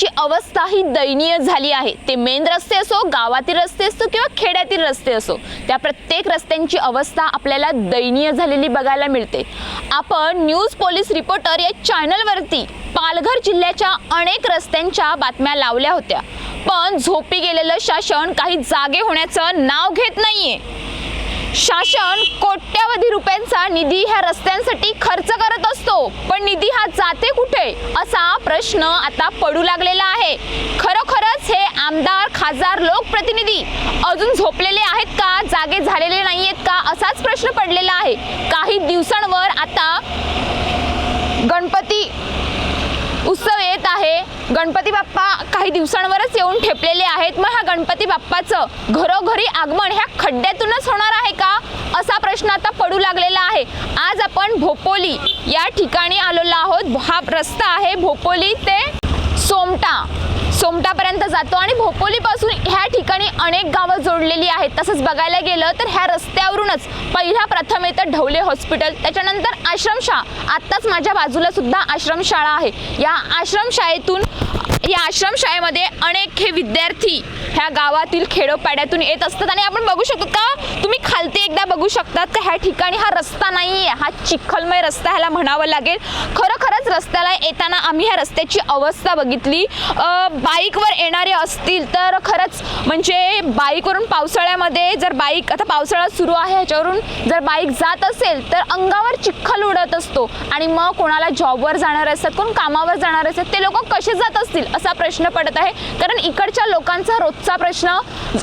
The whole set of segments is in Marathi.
जिल्ह्यांच्या अवस्था ही दयनीय झाली आहे. ते मेन रस्ते असो गावातील रस्ते असो किंवा खेड्यातील रस्ते असो त्या प्रत्येक रस्त्यांची अवस्था आपल्याला दयनीय झालेली बघायला मिळते. आपण न्यूज पोलीस रिपोर्टर या चॅनलवरती पालघर जिल्ह्याच्या अनेक रस्त्यांच्या बातम्या लावल्या होत्या. पण झोपी गेलेलं शासन काही जागे होण्याचं नाव घेत नाहीये. शासन कोट्यावधी रुपयांचा निधी ह्या रस्त्यांसाठी खर्च करत असतो. पण निधी हा जाते कुठे? असा प्रश्न आता पडू लागलेला आहे. खरोखरच हे आमदार खासदार लोकप्रतिनिधी अजून झोपलेले आहेत का? जागे झालेले नाही आहेत का? असाच प्रश्न पडलेला आहे. काही दिवसांवर आता गणपती उत्सव येत आहे. गणपती बाप्पा काही दिवसांवरच येऊन ठेपलेले आहेत. मग ह्या गणपती बाप्पाचं घरोघरी आगमन ह्या खड्ड्यातूनच होणार आहे का? असा प्रश्न आता पडू लागलेला आहे. आज आपण भोपोली या ठिकाणी आलेलो आहोत. हा रस्ता आहे भोपोली ते सोमटा. सोमटापर्यंत जातो आणि भोपोलीपासून ह्या ठिकाणी अनेक गावं जोडलेली आहेत. तसंच बघायला गेलं तर ह्या रस्त्यावरूनच पहिला प्रथम येतं ढवले हॉस्पिटल. त्याच्यानंतर आश्रमशाळा. आत्ताच माझ्या बाजूला सुद्धा आश्रमशाळा आहे. या आश्रमशाळेतून या आश्रमशाळेमध्ये अनेक हे विद्यार्थी ह्या गावातील खेडोपाड्यातून येत असतात आणि आपण बघू शकतो का? तुम्ही खालती एकदा बघू शकतात का? ह्या ठिकाणी हा रस्ता नाही आहे हा चिखलमय रस्ता ह्याला म्हणावं लागेल. खरोखरच रस्त्याला येताना आम्ही ह्या रस्त्याची अवस्था बघितली. बाईकवर येणारे असतील तर खरंच म्हणजे बाईकवरून पावसाळ्यामध्ये जर बाईक आता पावसाळा सुरू आहे ह्याच्यावरून जर बाईक जात असेल तर अंगावर चिखल उडत असतो. आणि मग कोणाला जॉबवर जाणार असतात कोण कामावर जाणार असतात ते लोक कसे जात असतील? असा प्रश्न पडत आहे. कारण इकडच्या लोकांचा रोजचा प्रश्न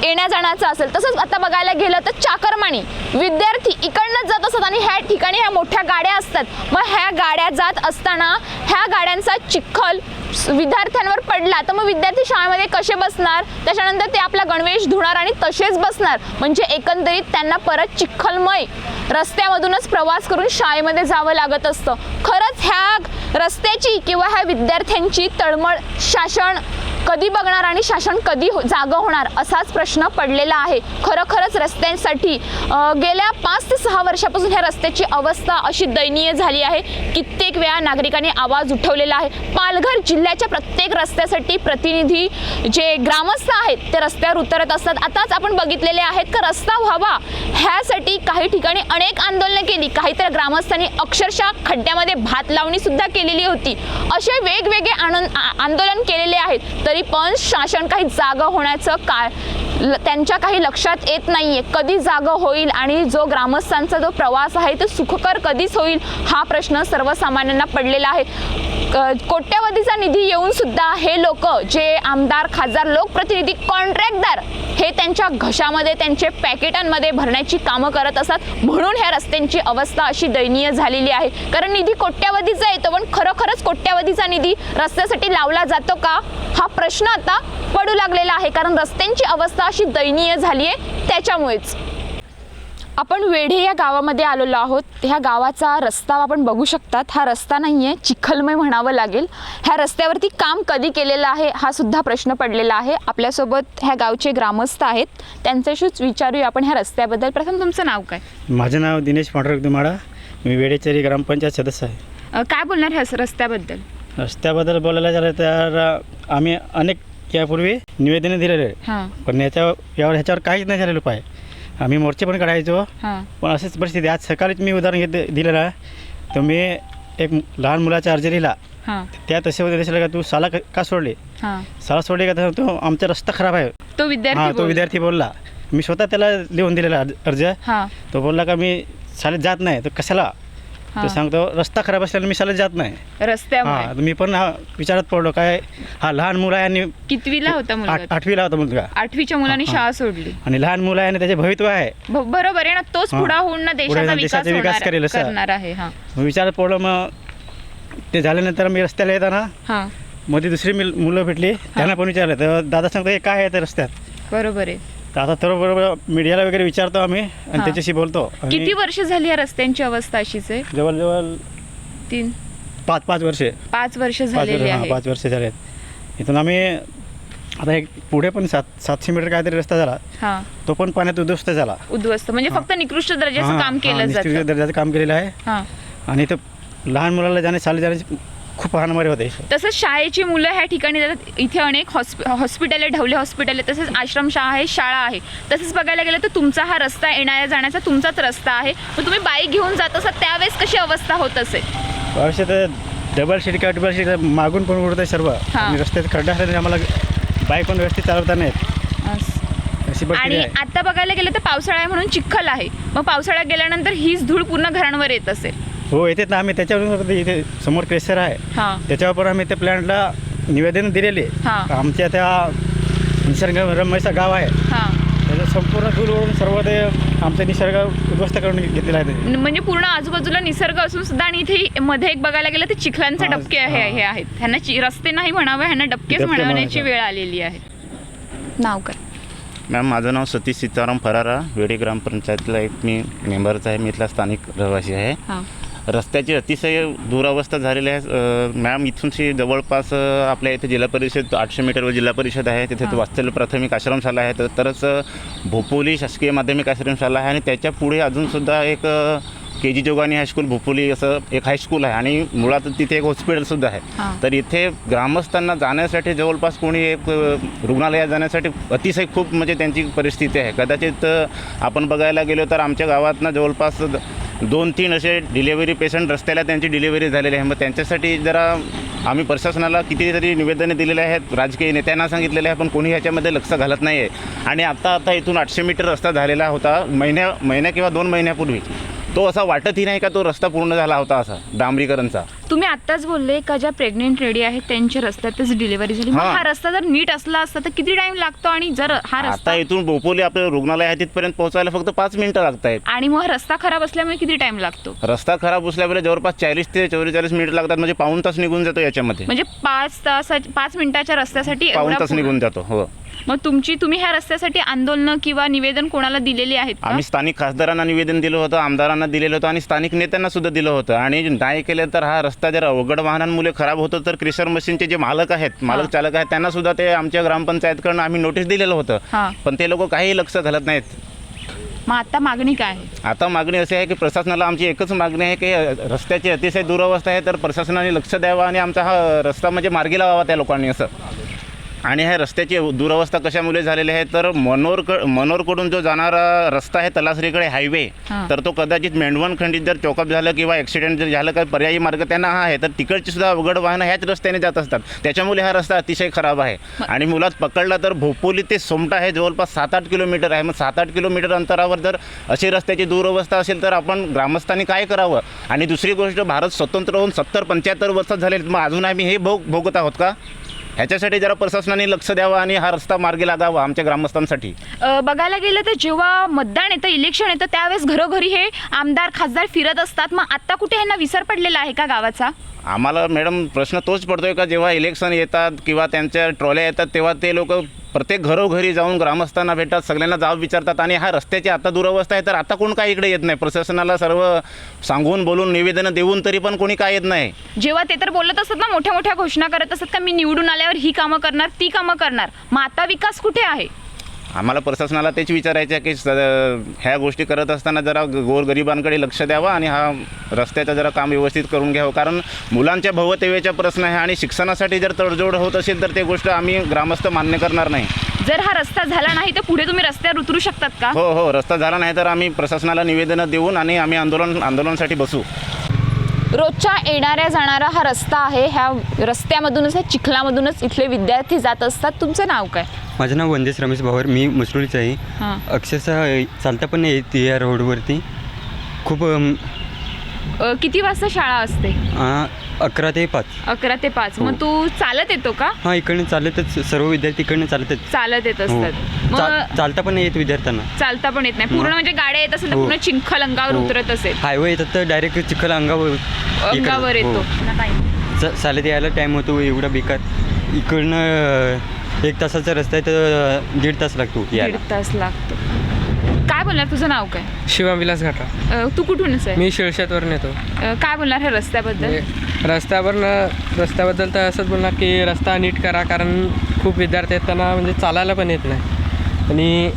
येण्या जाण्याचा असेल. तसंच आता बघायला गेलं तर चाकरमानी विद्यार्थी इकडनंच जात असतात आणि ह्या ठिकाणी ह्या मोठ्या गाड्या असतात. मग ह्या गाड्या जात असताना ह्या गाड्यांचा चिखल विद्यार्थ्यांवर पडला तर मग विद्यार्थी शाळेमध्ये कसे बसणार? त्याच्यानंतर ते आपला गणवेश धुणार आणि तसेच बसणार. म्हणजे एकंदरीत त्यांना परत चिखलमय रस्त्यामधूनच प्रवास करून शाळेमध्ये जावं लागत असतं. खरंच ह्या रस्त्याची किंवा ह्या विद्यार्थ्यांची तळमळ शासन कधी बघणार आणि शासन कधी हो जागं होणार असाच प्रश्न पडलेला आहे. खरोखरच रस्त्यांसाठी गेल्या पाच ते सहा वर्षापासून ह्या रस्त्याची अवस्था अशी दयनीय झाली आहे. कित्येक वेळा नागरिकांनी आवाज उठवलेला आहे. पालघर जिल्ह्याच्या प्रत्येक रस्त्यासाठी प्रतिनिधी जे ग्रामस्थ आहेत ते रस्त्यावर उतरत असतात. आताच आपण बघितलेले आहेत का रस्ता व्हावा ह्यासाठी काही ठिकाणी अनेक आंदोलनं केली. काही तर ग्रामस्थांनी अक्षरशः खड्ड्यामध्ये भात लावणी सुद्धा केलेली होती. असे वेगवेगळे आनंद आंदोलन केलेले आहेत. तरी पण शासन काही जागं होण्याचं का ल- त्यांच्या काही लक्षात येत नाही आहे कधी जागं होईल आणि जो ग्रामस्थांचा जो प्रवास आहे तो सुखकर कधीच होईल हा प्रश्न सर्वसामान्यांना पडलेला आहे. कोट्यवधीचा निधी येऊन सुद्धा हे लोक जे आमदार खासदार लोकप्रतिनिधी कॉन्ट्रॅक्टदार हे त्यांच्या घशामध्ये त्यांचे पॅकेटांमध्ये भरण्याची कामं करत असतात. म्हणून ह्या रस्त्यांची अवस्था अशी दयनीय झालेली आहे. कारण निधी कोट्यावधीचा येतो पण खरोखरच कोट्यावधीचा निधी रस्त्यासाठी लावला जातो का? हा प्रश्न आता पडू लागलेला आहे. कारण रस्त्यांची अवस्था अशी दयनीय झाली आहे त्याच्यामुळेच. आपण वेढे या गावामध्ये आलेलो आहोत. ह्या गावाचा रस्ता आपण बघू शकतात. हा रस्ता नाही आहे चिखलमय म्हणावं लागेल. ह्या रस्त्यावरती काम कधी केलेलं आहे हा सुद्धा प्रश्न पडलेला आहे. आपल्यासोबत ह्या गावचे ग्रामस्थ आहेत. त्यांच्याशीच विचारूया आपण ह्या रस्त्याबद्दल. प्रथम तुमचं नाव काय? माझं नाव दिनेश पांडुरंग दुमाडा. मी वेडेचेरी ग्रामपंचायत सदस्य आहे. अ, काय बोलणार ह्या रस्त्याबद्दल? रस्त्याबद्दल बोलायला झालं तर आम्ही अनेक यापूर्वी निवेदने दिलेले आहे हां. पण याच्या यावर ह्याच्यावर काहीच नाही झालेलं उपाय आम्ही मोर्चे पण काढायचो. हां. पण अशीच परिस्थिती आज सकाळीच मी उदाहरण घेत दिलेलं आहे. तर मी एक लहान मुलाचा अर्ज लिहिला. हां. त्या तसे होते दिसलं का तू साला क- का सोडले? हां. साला सोडले का तर तो आमचा रस्ता खराब आहे. तो हां विद्यार्थी तो बोल- विद्यार्थी बोलला. मी स्वतः त्याला लिहून दिलेला अर्ज- अर्ज. हां. तो बोलला का मी शाळेत जात नाही तर कशाला? हां. तो सांगतो रस्ता खराब असल्याने मी शाळेत जात नाही. रस्त्यामुळे? हां तर मी पण हा विचारात पडलो काय हा लहान मुलं आहे आणि कितवीला होता आठ मुलगा आठवीला होता मुलगा. आठवीच्या मुलांनी हां. शाळा सोडली. आणि लहान मुलं आहे आणि त्याचे भवित्व आहे. ब- बरोबर आहे ना तोच हां. पुढा होऊन ना देशाचा विकास देशाचा विकास होणार- करेल असं. करणार आहे हा. मग विचारात पडलो मग ते झाल्यानंतर मी रस्त्याला येताना हा. मध्ये दुसरी मिल मुलं भेटली त्यांना पण विचारलं तर दादा सांगतो हे काय आहे ते रस्त्यात? बरोबर आहे. तर आता तर बरोबर मीडियाला वगैरे विचारतो आम्ही आणि हां. त्याच्याशी बोलतो. आणि किती वर्ष झाली या रस्त्यांची अवस्था अशीच आहे? जवळजवळ तीन. पाच पाच वर्षे. पाच वर्ष पाच झालेली वर्ष हां आहे पाच वर्ष झालेत. इथून आम्ही आता एक पुढे पण सात सातशे मीटर काहीतरी रस्ता झाला. हा. तो पण पाण्यात उद्ध्वस्त झाला. उद्ध्वस्त. म्हणजे फक्त निकृष्ट दर्जाचं हां, काम हां, केलं निश्चित जातं. दर्जाचं काम केलेलं आहे. हा. आणि इथं लहान मुलाला जाणे शाळेत जाण्याची खूप हानमारी होते. तसंच शाळेची मुलं ह्या ठिकाणी जातात. इथे अनेक हॉस्पि हॉस्पिटल आहे ढवले हॉस्पिटल आहे तसेच आश्रमशाळा आहे शाळा आहे. तसेच बघायला गेलं तर तुमचा हा रस्ता येणाऱ्या जाण्याचा तुमचाच रस्ता आहे. मग तुम्ही बाईक घेऊन जात असत त्यावेळेस कशी अवस्था होत असेल? औषध डबल सीट किंवा ट्रिपल सीट मागून पण उडत आहे सर्व आणि रस्त्यात खड्डा असल्याने आम्हाला बाईक पण व्यवस्थित चालवता नाही येत. अशी आणि आहे. आता बघायला गेलं तर पावसाळा आहे म्हणून चिखल आहे. मग पावसाळ्यात गेल्यानंतर हीच धूळ पूर्ण घरांवर येत असेल. हो येते ना आम्ही त्याच्यावरून इथे समोर क्रेसर आहे. हां. त्याच्यावर पण आम्ही त्या प्लॅनला निवेदन दिलेले. हां. आमच्या त्या निसर्गरम्यचं गाव आहे. हां. त्याचं संपूर्ण दूर ओढून सर्व ते आमचा निसर्ग उद्ध्वस्त करून घेतलेला आहे म्हणजे पूर्ण आजूबाजूला निसर्ग असून सुद्धा आणि इथे मध्ये एक बघायला गेलं तर चिखलांचे हां, डबके आहे हां. हे आहेत. ह्यांना चि- रस्ते नाही म्हणावे ह्यांना डबकेच डबके म्हणण्याची म्हणायचे. वेळ आलेली आहे. नाव काय? मॅम माझं नाव सतीश सीताराम फरारा. वेडी ग्रामपंचायतला एक मी मेंबरच आहे. मी इथला स्थानिक रहिवासी आहे. हां. रस्त्याची अतिशय दुरावस्था झालेली आहे. मॅम इथूनशी जवळपास आपल्या इथे जिल्हा परिषद आठशे मीटरवर जिल्हा परिषद आहे. तिथे. वात्सल्य प्राथमिक आश्रमशाला आहे. तर तरच भोपोली शासकीय माध्यमिक आश्रमशाला आहे आणि त्याच्या पुढे अजूनसुद्धा एक के जी जोगानी हायस्कूल भोपोली असं एक हायस्कूल आहे. आणि मुळात तिथे एक हॉस्पिटलसुद्धा आहे. तर इथे ग्रामस्थांना जाण्यासाठी जवळपास कोणी एक रुग्णालयात जाण्यासाठी अतिशय खूप म्हणजे त्यांची परिस्थिती आहे. कदाचित आपण बघायला गेलो तर आमच्या गावातनं जवळपास दोन तीन असे डिलेवरी पेशंट रस्त्याला त्यांची डिलेवरी झालेली आहे. मग त्यांच्यासाठी जरा आम्ही प्रशासनाला कितीतरी निवेदने दिलेले आहेत राजकीय नेत्यांना सांगितलेले आहे पण कोणी ह्याच्यामध्ये लक्ष घालत नाही आहे आणि आत्ता आता इथून आठशे मीटर रस्ता झालेला होता महिन्या महिन्या किंवा दोन महिन्यापूर्वी. तो असा वाटतही नाही का तो रस्ता पूर्ण झाला होता असा डांबरीकरणचा? तुम्ही आत्ताच बोलले का ज्या प्रेग्नेंट लेडी आहेत त्यांच्या रस्त्यातच डिलिव्हरी झाली. मग हां. हा रस्ता जर नीट असला असता तर किती टाइम लागतो आणि जर हा रस्ता इथून बोपोली आपलं रुग्णालय आहे तिथपर्यंत पोहोचायला फक्त पाच मिनिटं लागत आहेत आणि मग हा रस्ता खराब असल्यामुळे किती टाइम लागतो? रस्ता खराब असल्यामुळे जवळपास चाळीस ते चौवेचाळीस मिनिट लागतात म्हणजे पाऊन तास निघून जातो याच्यामध्ये. म्हणजे पाच तास पाच मिनिटाच्या रस्त्यासाठी पाऊन एवढा तास पूर्ण- निघून जातो हो. मग तुमची तुम्ही ह्या रस्त्यासाठी आंदोलन किंवा निवेदन कोणाला दिलेली आहेत का? आम्ही स्थानिक खासदारांना निवेदन दिलं होतं आमदारांना दिलेलं होतं आणि स्थानिक नेत्यांना सुद्धा दिलं होतं. आणि नाही केलं तर हा रस्ता जर अवघड वाहनांमुळे खराब होतो तर क्रिशर मशीनचे जे मालक आहेत मालक चालक आहेत त्यांना सुद्धा ते आमच्या ग्रामपंचायतकडनं आम्ही नोटीस दिलेलं होतं. पण ते लोक काही लक्ष घालत नाहीत. मग आता मागणी काय आहे? आता मागणी अशी आहे की प्रशासनाला आमची एकच मागणी आहे की रस्त्याची अतिशय दुरावस्था आहे तर प्रशासनाने लक्ष द्यावं आणि आमचा हा रस्ता म्हणजे मार्गी लावावा त्या लोकांनी असं. आणि ह्या रस्त्याची दुरावस्था कशामुळे झालेली आहे? तर मनोर मनोरकडून जो जाणारा रस्ता आहे तलासरीकडे हायवे. तर तो कदाचित मेंढवण खंडित जर चौकअप झालं किंवा ॲक्सिडेंट जर झालं काही पर्यायी मार्ग त्यांना हा आहे. तर तिकडची सुद्धा अवघड वाहनं ह्याच रस्त्याने जात असतात. त्याच्यामुळे हा रस्ता अतिशय खराब आहे. आणि मुलात पकडला तर भोपोली ते सोमटा हे जवळपास सात आठ किलोमीटर आहे. मग सात आठ किलोमीटर अंतरावर जर अशी रस्त्याची दुरवस्था असेल तर आपण ग्रामस्थांनी काय करावं? आणि दुसरी गोष्ट भारत स्वतंत्र होऊन सत्तर पंच्याहत्तर वर्ष झाले मग अजून आम्ही हे भोग भोगत आहोत का? ह्याच्यासाठी जरा प्रशासनाने लक्ष द्यावं आणि हा रस्ता मार्गी लागावा आमच्या ग्रामस्थांसाठी. अ, बघायला गेलं तर जेव्हा मतदान येतं इलेक्शन येतं त्यावेळेस घरोघरी हे आमदार खासदार फिरत असतात. मग आता कुठे ह्यांना विसर पडलेला आहे का गावाचा? आम्हाला मॅडम प्रश्न तोच पडतोय का जेव्हा इलेक्शन येतात किंवा त्यांच्या ट्रॉल्या येतात तेव्हा ते लोक प्रत्येक घरोघरी जाऊन ग्रामस्थांना भेटतात सगळ्यांना जाब विचारतात आणि हा रस्त्याची आता दुरवस्था आहे तर आता कोण काय इकडे येत नाही? प्रशासनाला सर्व सांगून बोलून निवेदनं देऊन तरी पण कोणी काय येत नाही. जेव्हा ते तर बोलत असतात ना मोठ्या मोठ्या घोषणा करत असतात का मी निवडून आल्यावर ही कामं करणार ती कामं करणार. मग आता विकास कुठे आहे? आम्हाला प्रशासनाला तेच विचारायचं आहे की स ह्या गोष्टी करत असताना जरा गोरगरिबांकडे लक्ष द्यावं आणि हा रस्त्याचं जरा काम व्यवस्थित करून घ्यावं. कारण मुलांच्या भवतेवेचा प्रश्न आहे आणि शिक्षणासाठी जर तडजोड होत असेल तर ते गोष्ट आम्ही ग्रामस्थ मान्य करणार नाही. जर हा रस्ता झाला नाही तर पुढे तुम्ही रस्त्यावर उतरू शकतात का? हो हो रस्ता झाला नाही तर आम्ही प्रशासनाला निवेदनं देऊन आणि आम्ही आंदोलन आंदोलनासाठी बसू. रोजच्या येणाऱ्या जाणारा हा रस्ता आहे. ह्या रस्त्यामधूनच ह्या चिखलामधूनच इथले विद्यार्थी जात असतात. तुमचं नाव काय? माझं नाव वंदेश रमेश भावर. मी मसरूळीच आहे हां. अक्षरशः चालता पण नाही येत या रोडवरती खूप अम, अ, किती वाजता शाळा असते? आ, अकरा ते पाच. अकरा ते पाच. मग हो. तू चालत येतो का? हां इकडनं चालतच. सर्व विद्यार्थी इकडनं चालतच. चालत येत हो. असतात. चा- मग चालता पण येत विद्यार्थ्यांना. चालता पण येत नाही. पूर्ण. म्हणजे गाड्या येत असेल तर हो. पूर्ण चिंखल अंगावर हो. उतरत असेल. हायवे येतात तर डायरेक्ट चिखल अंगावर हे अंगावर. येतो. हो. चा- चालत यायला टाईम होतो एवढा बेकार. इकडनं अ, एक तासाचा रस्ता आहे तर अ, दीड तास लागतो यायला. दीड तास लागतो. काय बोलणार? तुझं नाव काय? शिवविलास घाटा. अ, तू कुठूनच आहे? मी शिळशेतवरून येतो. अ, काय बोलणार ह्या रस्त्याबद्दल? म्हणजे रस्त्यावर रस्त्याबद्दल तर असंच बोलणार की रस्ता नीट करा कारण खूप विद्यार्थी आहेत त्यांना म्हणजे चालायला पण येत नाही. आणि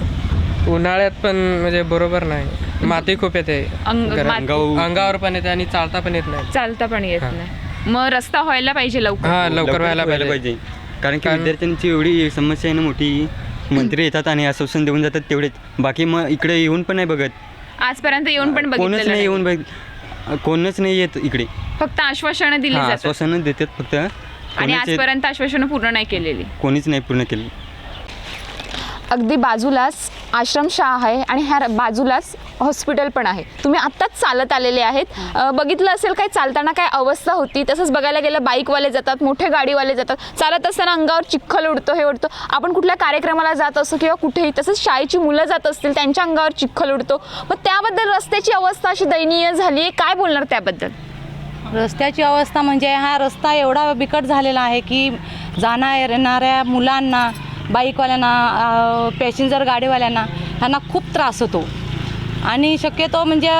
उन्हाळ्यात पण म्हणजे बरोबर नाही. माती खूप येते. अंगावर पण येते आणि चालता पण येत नाही. चालता पण येत. नाही. मग रस्ता व्हायला पाहिजे लवकर. हा लवकर व्हायला पाहिजे. पाहिजे. कारण की विद्यार्थ्यांची एवढी समस्या आहे ना मोठी मंत्री येतात आणि आश्वासन देऊन जातात तेवढेच. बाकी मग इकडे येऊन पण नाही बघत. आजपर्यंत येऊन पण कोणच बघितलं नाही. येऊन बघ कोणच नाही येत इकडे. फक्त आश्वासनं दिली हा जातात. आश्वासनं देतात फक्त. आणि कोणीच आजपर्यंत आश्वासनं पूर्ण नाही केलेली. कोणीच नाही पूर्ण केलं. अगदी बाजूलाच आश्रमशाळा आहे आणि ह्या बाजूलाच हॉस्पिटल पण आहे. तुम्ही आत्ताच चालत आलेले आहेत. अ, बघितलं असेल काय चालताना काय अवस्था होती. तसंच बघायला गेलं बाईकवाले जातात मोठे गाडीवाले जातात. चालत असताना अंगावर चिखल उडतो हे उडतो. आपण कुठल्या कार्यक्रमाला जात असो किंवा कुठेही तसंच शाळेची मुलं जात असतील त्यांच्या अंगावर चिखल उडतो. मग त्याबद्दल रस्त्याची अवस्था अशी दयनीय झाली आहे काय बोलणार त्याबद्दल? रस्त्याची अवस्था म्हणजे हा रस्ता एवढा बिकट झालेला आहे की जाणा येणाऱ्या मुलांना बाईकवाल्यांना पॅसेंजर गाडीवाल्यांना ह्यांना खूप त्रास होतो. आणि शक्यतो म्हणजे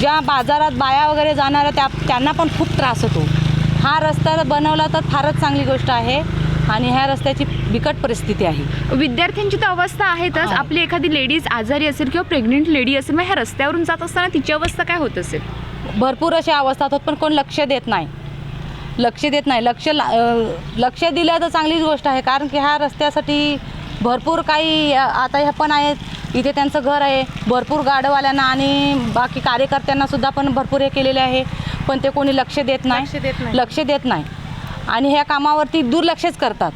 ज्या बाजारात बाया वगैरे जाणाऱ्या त्या त्यांना पण खूप त्रास होतो. हा रस्ता बनवला तर फारच चांगली गोष्ट आहे आणि ह्या रस्त्याची बिकट परिस्थिती आहे. विद्यार्थ्यांची तर अवस्था आहेतच. आहे. आपली एखादी लेडीज आजारी असेल किंवा प्रेग्नेंट लेडी असेल मग ह्या रस्त्यावरून जात असताना तिची अवस्था काय होत असेल? भरपूर अशा अवस्था होतात पण कोण लक्ष देत नाही. लक्ष देत नाही. लक्ष ला- लक्ष दिलं तर चांगलीच गोष्ट आहे कारण की ह्या रस्त्यासाठी भरपूर काही आता ह्या पण आहेत. इथे त्यांचं घर आहे भरपूर गाडवाल्यांना आणि बाकी कार्यकर्त्यांना सुद्धा पण भरपूर हे केलेले आहे पण ते कोणी लक्ष देत नाही. लक्ष देत नाही. लक्ष देत नाही. आणि ह्या कामावरती दुर्लक्षच करतात.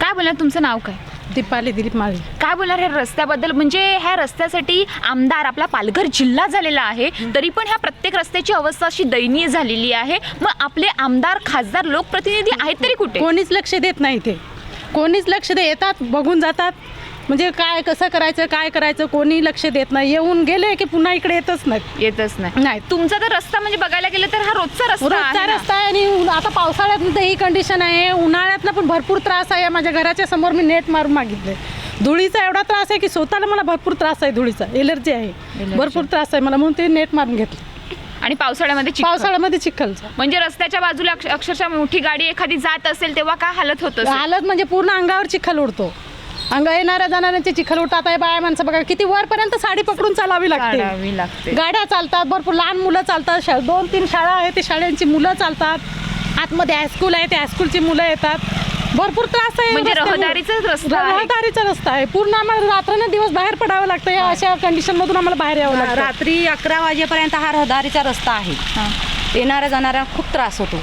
काय बोलणार? तुमचं नाव काय? दीपाली दिलीप माळी. काय बोलणार ह्या रस्त्याबद्दल? म्हणजे ह्या रस्त्यासाठी आमदार आपला पालघर जिल्हा झालेला आहे तरी पण ह्या प्रत्येक रस्त्याची अवस्था अशी दयनीय झालेली आहे. मग आपले आमदार खासदार लोकप्रतिनिधी आहेत तरी कुठे? कोणीच लक्ष देत नाही ते. कोणीच लक्ष दे येतात बघून जातात. म्हणजे काय कसं करायचं काय करायचं कोणी लक्ष देत नाही. येऊन गेले की पुन्हा इकडे येतच नाहीत. येतच नाही. नाही. तुमचा तर रस्ता म्हणजे बघायला गेलं तर हा रोजचा रस्ता रोजचा आहे ना. रस्ता आहे आणि आता पावसाळ्यात तर ही कंडिशन आहे. उन्हाळ्यातनं पण भरपूर त्रास आहे. माझ्या घराच्या समोर मी नेट मारून मागितले धुळीचा एवढा त्रास आहे की स्वतःला मला भरपूर त्रास आहे धुळीचा. एलर्जी आहे. भरपूर त्रास आहे मला. म्हणून ते नेट मारून घेतलं. आणि पावसाळ्यामध्ये चिखल. पावसाळ्यामध्ये चिखलचा म्हणजे रस्त्याच्या बाजूला अक्ष- अक्षरशः मोठी गाडी एखादी जात असेल तेव्हा काय हालत होत असेल? हालत म्हणजे पूर्ण अंगावर चिखल उडतो. अंग येणाऱ्या जाणाऱ्यांचे चिखल उडतात. आहे बाया माणसं बघा किती वरपर्यंत साडी पकडून चालावी लागते. काढावी लागते. गाड्या चालतात भरपूर लहान मुलं चालतात. शा दोन तीन शाळा आहेत ते शाळांची मुलं चालतात. आतमध्ये हायस्कूल आहे त्या हायस्कूलची मुलं येतात. भरपूर त्रास आहे म्हणजे रस्त्यामुळे. रहदारीचाच रस्ता आहे. रहदारीचा रस्ता आहे. पूर्ण आम्हाला रात्र दिवस बाहेर पडावं लागतं. या अशा कंडिशन मधून आम्हाला बाहेर यावं लागतं. रात्री अकरा वाजेपर्यंत हा रहदारीचा रस्ता आहे. येणाऱ्या जाणाऱ्या खूप त्रास होतो.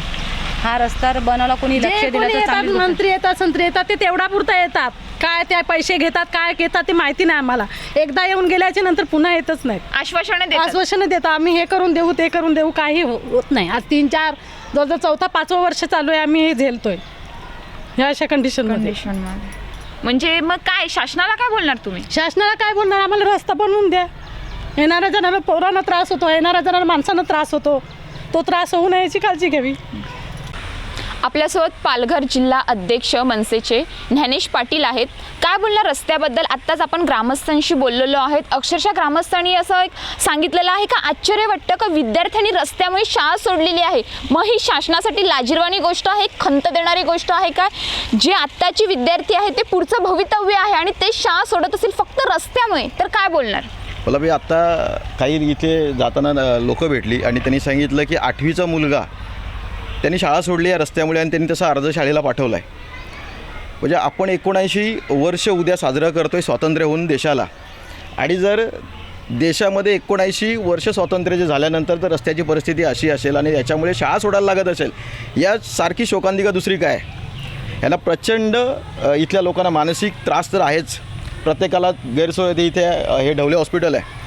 हा रस्ता बनवला कोणी लक्ष जे दिलं कोणी तर येतात चांगली गोष्ट. मंत्री येतात संत्री येतात ते तेवढा पुरता येतात. काय त्या पैसे घेतात काय घेतात ते माहिती नाही आम्हाला. एकदा येऊन गेल्याच्यानंतर पुन्हा येतच नाही आश्वासनं देतात. आश्वासनं देतात. आम्ही हे करून देऊ ते करून देऊ काही हो- होत नाही. आज तीन चार जवळजवळ चौथा पाचवं वर्ष चालू आहे आम्ही हे झेलतोय. ह्या अशा कंडिशनमध्ये कंडिशनमध्ये म्हणजे मग काय शासनाला काय बोलणार तुम्ही? शासनाला काय बोलणार? आम्हाला रस्ता बनवून द्या. येणाऱ्या जणांना पोरांना त्रास होतो येणाऱ्या जणांना माणसांना त्रास होतो. तो त्रास होऊ नये याची काळजी घ्यावी. आपल्यासोबत पालघर जिल्हा अध्यक्ष मनसेचे ज्ञानेश पाटील आहेत. काय बोलणार रस्त्याबद्दल? आत्ताच आपण ग्रामस्थांशी बोललेलो आहेत. अक्षरशः ग्रामस्थांनी असं एक सांगितलेलं आहे का आश्चर्य वाटतं का विद्यार्थ्यांनी रस्त्यामुळे शाळा सोडलेली आहे? मग ही शासनासाठी लाजिरवाणी गोष्ट आहे? खंत देणारी गोष्ट आहे काय जे आत्ताची विद्यार्थी आहे ते पुढचं भवितव्य आहे आणि ते शाळा सोडत असेल फक्त रस्त्यामुळे. तर काय बोलणार? मला बी आत्ता काही इथे जाताना लोक भेटली आणि त्यांनी सांगितलं की आठवीचा मुलगा त्यांनी शाळा सोडली आहे रस्त्यामुळे आणि त्यांनी तसा अर्ज शाळेला पाठवला आहे म्हणजे आपण एकोणऐंशी वर्ष उद्या साजरं करतो आहे स्वातंत्र्य होऊन देशाला. आणि जर देशामध्ये एकोणऐंशी वर्ष स्वातंत्र्य जे झाल्यानंतर तर रस्त्याची परिस्थिती अशी असेल आणि याच्यामुळे शाळा सोडायला लागत असेल यासारखी शोकांतिका दुसरी काय ह्याला प्रचंड इथल्या लोकांना मानसिक त्रास तर आहेच. प्रत्येकाला गैरसोय इथे हे ढवले हॉस्पिटल आहे.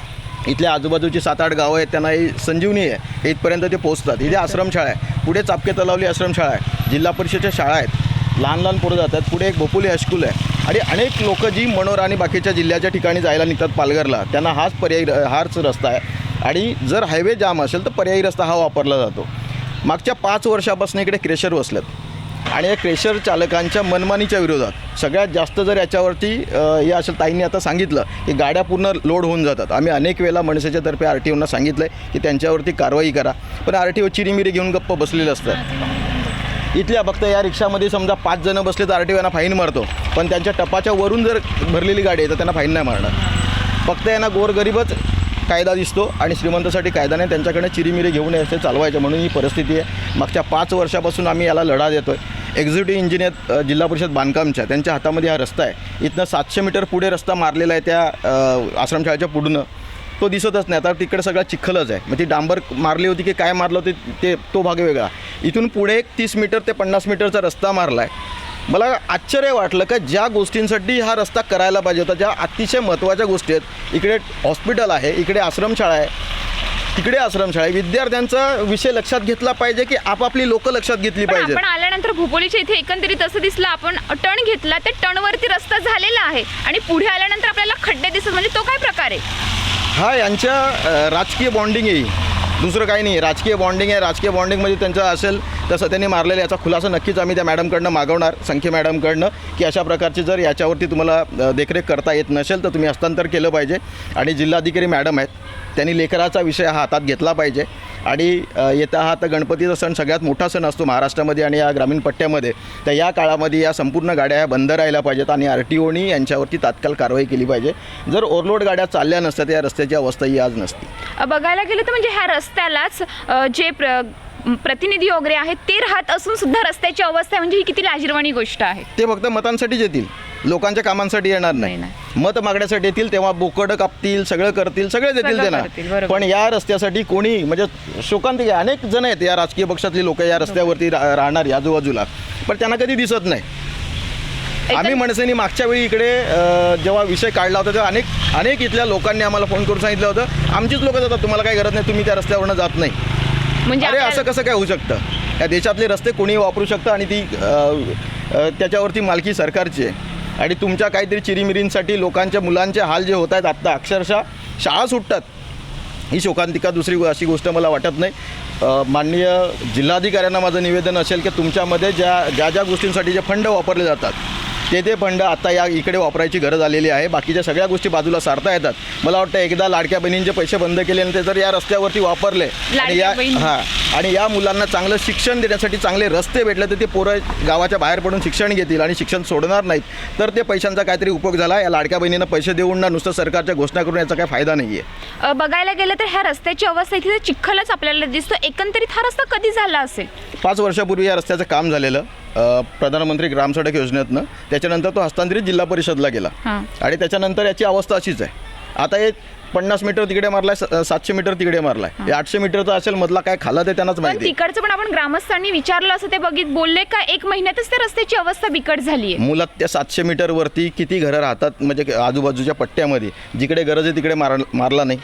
इथल्या आजूबाजूची सात आठ गावं आहेत त्यांना ही संजीवनी आहे. इथपर्यंत ते पोहोचतात. इथे आश्रमशाळा आहे. पुढे चापके तलावली आश्रमशाळा आहे. जिल्हा परिषदेच्या शाळा आहेत. लहान लहान पोरं जातात. पुढे एक भोपुली हायस्कूल आहे. आणि अनेक लोक जी मनोर आणि बाकीच्या जिल्ह्याच्या ठिकाणी जायला निघतात पालघरला त्यांना हाच पर्यायी हाच रस्ता आहे. आणि जर हायवे जाम असेल तर पर्यायी रस्ता हा वापरला जातो. मागच्या पाच वर्षापासून इकडे क्रेशर बसलेत आणि या क्रेशर चालकांच्या मनमानीच्या विरोधात. सगळ्यात जास्त जर याच्यावरती या अशा ताईंनी आता सांगितलं की गाड्या पूर्ण लोड होऊन जातात. आम्ही अनेक वेळेला मनसेच्या तर्फे आर टी ओना सांगितलं आहे की त्यांच्यावरती कारवाई करा. पण आर टी ओ चिरीमिरी घेऊन गप्प बसलेले असतात. इथल्या फक्त या रिक्षामध्ये समजा पाच जणं बसले तर आर टी यांना फाईन मारतो. पण त्यांच्या टपाच्या वरून जर भरलेली गाडी आहे तर त्यांना फाईन नाही मारणार. फक्त यांना गोरगरीबच कायदा दिसतो आणि श्रीमंतासाठी कायदा नाही त्यांच्याकडे चिरीमिरी घेऊन असे चालवायचे म्हणून ही परिस्थिती आहे. मागच्या पाच वर्षापासून आम्ही याला लढा देतो आहे एक्झिक्युटिव्ह इंजिनियर जिल्हा परिषद बांधकामच्या त्यांच्या हातामध्ये हा रस्ता आहे. इथनं सातशे मीटर पुढे रस्ता मारलेला आहे त्या आश्रमशाळेच्या पुढनं. तो दिसतच नाही. आता तिकडे सगळा चिखलच आहे. मग ती डांबर मारली होती की काय मारलं होती ते तो भाग वेगळा. इथून पुढे एक तीस मीटर ते पन्नास मीटरचा रस्ता मारला आहे मला आश्चर्य वाटलं का ज्या गोष्टींसाठी हा रस्ता करायला पाहिजे होता ज्या अतिशय महत्त्वाच्या गोष्टी आहेत. इकडे हॉस्पिटल आहे इकडे आश्रमशाळा आहे तिकडे आश्रमशाळा आहे. विद्यार्थ्यांचा विषय लक्षात घेतला पाहिजे की आपापली लोक लक्षात घेतली पण पाहिजे आपण आल्यानंतर भोपोलीच्या इथे एकंदरीत असं दिसलं आपण टर्न घेतला त्या टर्नवरती रस्ता झालेला आहे. आणि पुढे आल्यानंतर आपल्याला खड्डे दिसत म्हणजे तो काय प्रकार आहे? हा यांच्या अ, राजकीय बॉन्डिंग आहे. ही. दुसरं काही नाही. राजकीय बॉन्डिंग आहे. राजकीय बॉन्डिंगमध्ये म्हणजे त्यांचं असेल तसं त्यांनी मारलेलं याचा खुलासा नक्कीच आम्ही त्या मॅडमकडनं मागवणार संख्ये मॅडमकडनं की अशा प्रकारची जर याच्यावरती तुम्हाला देखरेख करता येत नसेल तर तुम्ही हस्तांतर केलं पाहिजे. आणि जिल्हाधिकारी मॅडम आहेत त्यांनी लेकराचा विषय हा हातात घेतला पाहिजे. आणि येता हा तर गणपतीचा सण सगळ्यात मोठा सण असतो महाराष्ट्रामध्ये आणि या ग्रामीण पट्ट्यामध्ये. तर या काळामध्ये या संपूर्ण गाड्या ह्या बंद राहिल्या पाहिजेत आणि आर टी ओनी यांच्यावरती तात्काळ कारवाई केली पाहिजे. जर ओव्हरलोड गाड्या चालल्या नसत्या तर या रस्त्याची अवस्था ही आज नसती. बघायला गेलं तर म्हणजे ह्या रस्त्यालाच जे प्र प्रतिनिधी वगैरे आहेत ते राहत असून सुद्धा रस्त्याची अवस्था म्हणजे ही किती लाजिरवाणी गोष्ट आहे. ते फक्त मतांसाठीच येतील. लोकांच्या कामांसाठी येणार नाही. नाही, मत मागण्यासाठी येतील तेव्हा बोकडं कापतील सगळं करतील सगळे देतील सगळं त्यांना बरोबर. पण या रस्त्यासाठी कोणी म्हणजे शोकांतिक आहे. अनेक जण आहेत या राजकीय पक्षातली लोक या रस्त्यावरती रा- राहणारी आजूबाजूला. पण त्यांना कधी दिसत नाही. आम्ही मनसेनी मागच्या वेळी इकडे अ, जेव्हा विषय काढला होता तेव्हा अनेक अनेक इथल्या लोकांनी आम्हाला फोन करून सांगितलं होतं. आमचीच लोक जातात तुम्हाला काही गरज नाही तुम्ही त्या रस्त्यावरनं जात नाही. म्हणजे अरे आपल्याला- असं कसं काय होऊ शकतं? या देशातले रस्ते कोणीही वापरू शकतं आणि ती अ, अ, त्याच्यावरती मालकी सरकारची आहे. आणि तुमच्या काहीतरी चिरीमिरींसाठी लोकांच्या मुलांचे हाल जे होत आहेत आत्ता अक्षरशः शाळा सुटतात. ही शोकांतिका दुसरी अशी गोष्ट मला वाटत नाही. माननीय जिल्हाधिकाऱ्यांना माझं निवेदन असेल की तुमच्यामध्ये ज्या ज्या ज्या गोष्टींसाठी जे फंड वापरले जातात ते ते फंड आता या इकडे वापरायची गरज आलेली आहे. बाकीच्या सगळ्या गोष्टी बाजूला सारता येतात. मला वाटतं एकदा लाडक्या बहिणींचे पैसे बंद केले आणि ते जर या रस्त्यावरती वापरले आणि या. हां. आणि या मुलांना चांगलं शिक्षण देण्यासाठी चांगले रस्ते भेटले तर ते पोरं गावाच्या बाहेर पडून शिक्षण घेतील आणि शिक्षण सोडणार नाहीत. तर ते पैशांचा काहीतरी उपयोग झाला. या लाडक्या बहिणींना पैसे देऊन ना नुसतं सरकारच्या घोषणा करून याचा काही फायदा नाही आहे बघायला गेलं तर ह्या रस्त्याची अवस्था इथे चिखलच आपल्याला दिसतो. एकंदरीत हा रस्ता कधी झाला असेल? पाच वर्षापूर्वी या रस्त्याचं काम झालेलं. प्रधानमंत्री ग्राम सडक योजनेतनं त्याच्यानंतर तो हस्तांतरित जिल्हा परिषदला गेला. आणि त्याच्यानंतर याची अवस्था अशीच आहे. आता हे पन्नास मीटर तिकडे मारलाय सातशे मीटर तिकडे मारलाय. आठशे मीटरचा असेल मधला काय खाला ते त्यांनाच माहिती. तिकडचं पण आपण ग्रामस्थांनी विचारलं असं ते बघित बोलले का एक महिन्यातच त्या रस्त्याची अवस्था बिकट झाली मुलात त्या सातशे मीटरवरती किती घरं राहतात म्हणजे आजूबाजूच्या पट्ट्यामध्ये जिकडे गरज आहे तिकडे मार मारला नाही.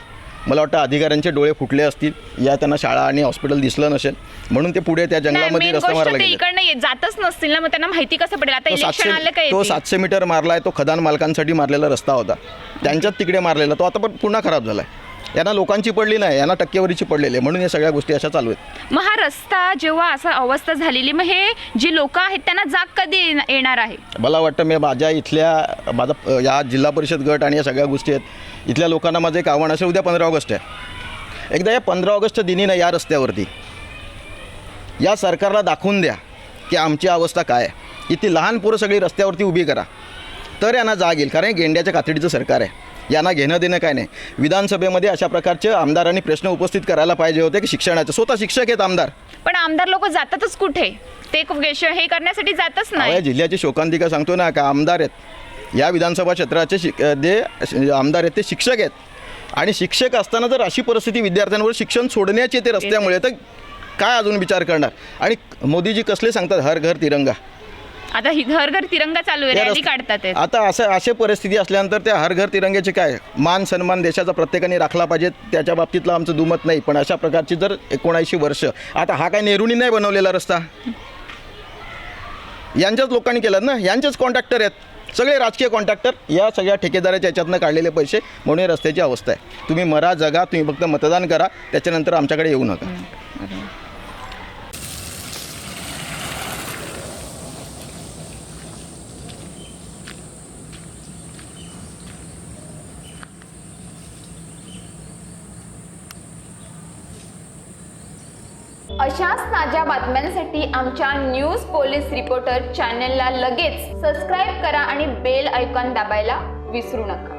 मला वाटतं अधिकाऱ्यांचे डोळे फुटले असतील. या त्यांना शाळा आणि हॉस्पिटल दिसलं नसेल. म्हणून ते पुढे त्या जंगलामध्ये रस्ता मारायला गेले इकडनं जातच नसतील ना मग त्यांना माहिती कसं पडेल? आता तो इलेक्शन आलं सातशे तो सातशे मीटर मारलाय तो खदान मालकांसाठी मारलेला रस्ता होता. त्यांच्यात तिकडे मारलेला तो आता पण पुन्हा खराब झालाय. यांना लोकांची पडली नाही यांना टक्केवारीची पडलेली आहे. म्हणून या सगळ्या गोष्टी अशा चालू आहेत. मग हा रस्ता जेव्हा असा अवस्था झालेली मग हे जी लोक आहेत त्यांना जाग कधी येण- येणार आहे? मला वाटतं मी माझ्या इथल्या माझा अ, या जिल्हा परिषद गट आणि या सगळ्या गोष्टी आहेत. इथल्या लोकांना माझं एक आव्हान असेल उद्या पंधरा ऑगस्ट आहे. एकदा या पंधरा ऑगस्ट दिनी ना या रस्त्यावरती या सरकारला दाखवून द्या की आमची अवस्था काय आहे. इथे लहान पोरं सगळी रस्त्यावरती उभी करा. तर यांना जाग येईल कारण गेंड्याच्या कातडीचं सरकार आहे. यांना घेणं देणं काय नाही. विधानसभेमध्ये अशा प्रकारचे आमदारांनी प्रश्न उपस्थित करायला पाहिजे होते की शिक्षणाचे. स्वतः शिक्षक आहेत आमदार. पण आमदार लोक जातातच कुठे? ते हे करण्यासाठी जातच नाही. जिल्ह्याची शोकांतिका सांगतो ना का आमदार आहेत. या विधानसभा क्षेत्राचे शिक जे आमदार आहेत ते शिक्षक आहेत. आणि शिक्षक असताना जर अशी परिस्थिती विद्यार्थ्यांवर शिक्षण सोडण्याची येते रस्त्यामुळे तर काय अजून विचार करणार? आणि मोदीजी कसले सांगतात हर घर तिरंगा. आता ही घर घर तिरंगा चालू आहे रॅली काढतात आहेत. आता असं अशी परिस्थिती असल्यानंतर त्या हर घर तिरंग्याचे काय? मान सन्मान देशाचा प्रत्येकाने राखला पाहिजे त्याच्या बाबतीतलं आमचं दुमत नाही. पण अशा प्रकारची जर एकोणऐंशी वर्ष आता हा काय नेहरूनी नाही बनवलेला रस्ता? यांच्याच लोकांनी केलं ना? यांचेच कॉन्ट्रॅक्टर आहेत. सगळे राजकीय कॉन्ट्रॅक्टर या सगळ्या ठेकेदाराच्या याच्यातनं काढलेले पैसे म्हणून रस्त्याची अवस्था आहे. तुम्ही मरा जगा तुम्ही फक्त मतदान करा त्याच्यानंतर आमच्याकडे येऊ नका. आमच्या न्यूज पोलीस रिपोर्टर चॅनलला लगेच सबस्क्राईब करा आणि बेल आयकॉन दाबायला विसरू नका.